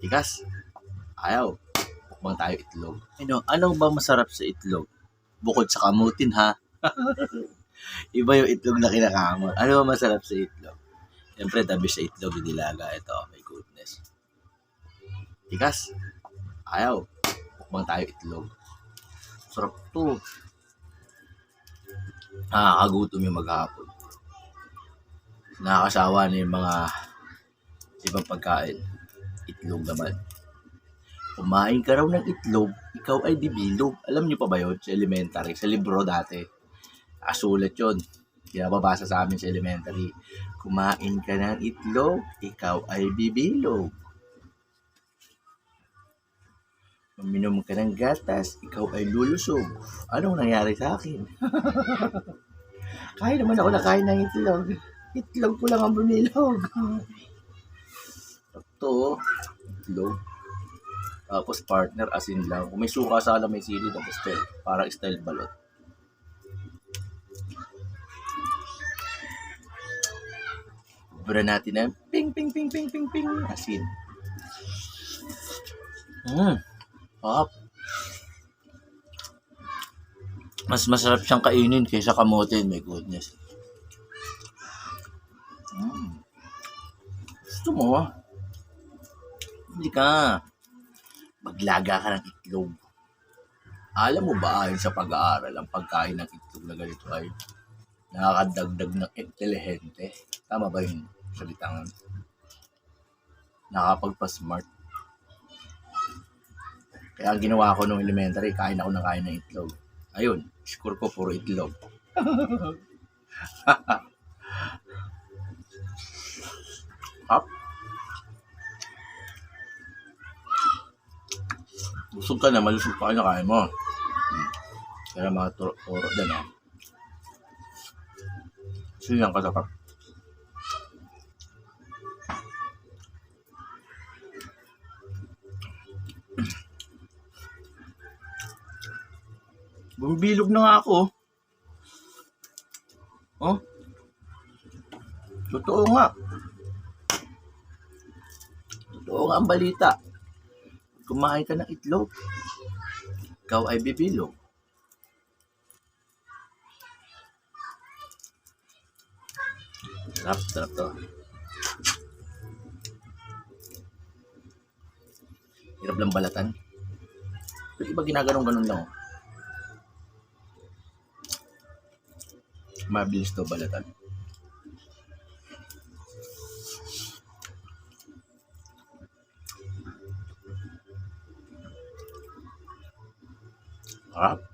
Tikas. Ayaw. Bukbang tayo itlog. Ano, ano ba masarap sa itlog? Bukod sa kamutin ha. Iba yung itlog na kinakamoy. Ano ba masarap sa itlog? Siyempre, tabi sa itlog, yung dilaga. Ito, my goodness. Tikas. Ayaw. Bukbang tayo itlog. Sarap to. Nakakagutom yung maghapon. Nakakasawa na yung mga ibang pagkain. Itlog naman. Kumain ka raw ng itlog, ikaw ay dibilog. Alam niyo pa ba yun? Sa elementary, sa libro dati. Asulat yun. Pinababasa sa amin sa elementary. Kumain ka ng itlog, ikaw ay bibilog. Uminom ka ng gatas, ikaw ay lulusog. Anong nangyari sa akin? Kain naman ako nakain ng itlog. Itlog ko lang ang bumilog. Ito, itlog. Tapos partner asin lang. Kung may suka sana may sili tapos style. Parang style balot. Bura natin ng ping ping ping ping ping ping asin. Mm. Hop. Mas masarap siyang kainin kaysa kamote. My goodness. Mm. Gusto mo? Hindi ka. Maglaga ka ng itlog. Alam mo ba ayon sa pag-aaral ang pagkain ng itlog na ganito ay nakakadagdag ng intelihente? Tama ba yung salitang nakapagpa-smart? Kaya ang ginawa ko nung elementary, kain ako ng kain ng itlog. Ayun, score ko puro itlog. Hap. Busog ka na, malusog pa ka na kain mo. Hmm. Kaya mga turo din ah. Silang kasarap. Bumibilog na nga ako. Oh. Totoo nga. Totoo nga ang balita. Kumain ka ng itlog. Ikaw ay bibilog. Sarap, sarap to. Hirap lang balatan. Ba't iba ginaganong-ganon lang? oh? Mabilis to balatan. up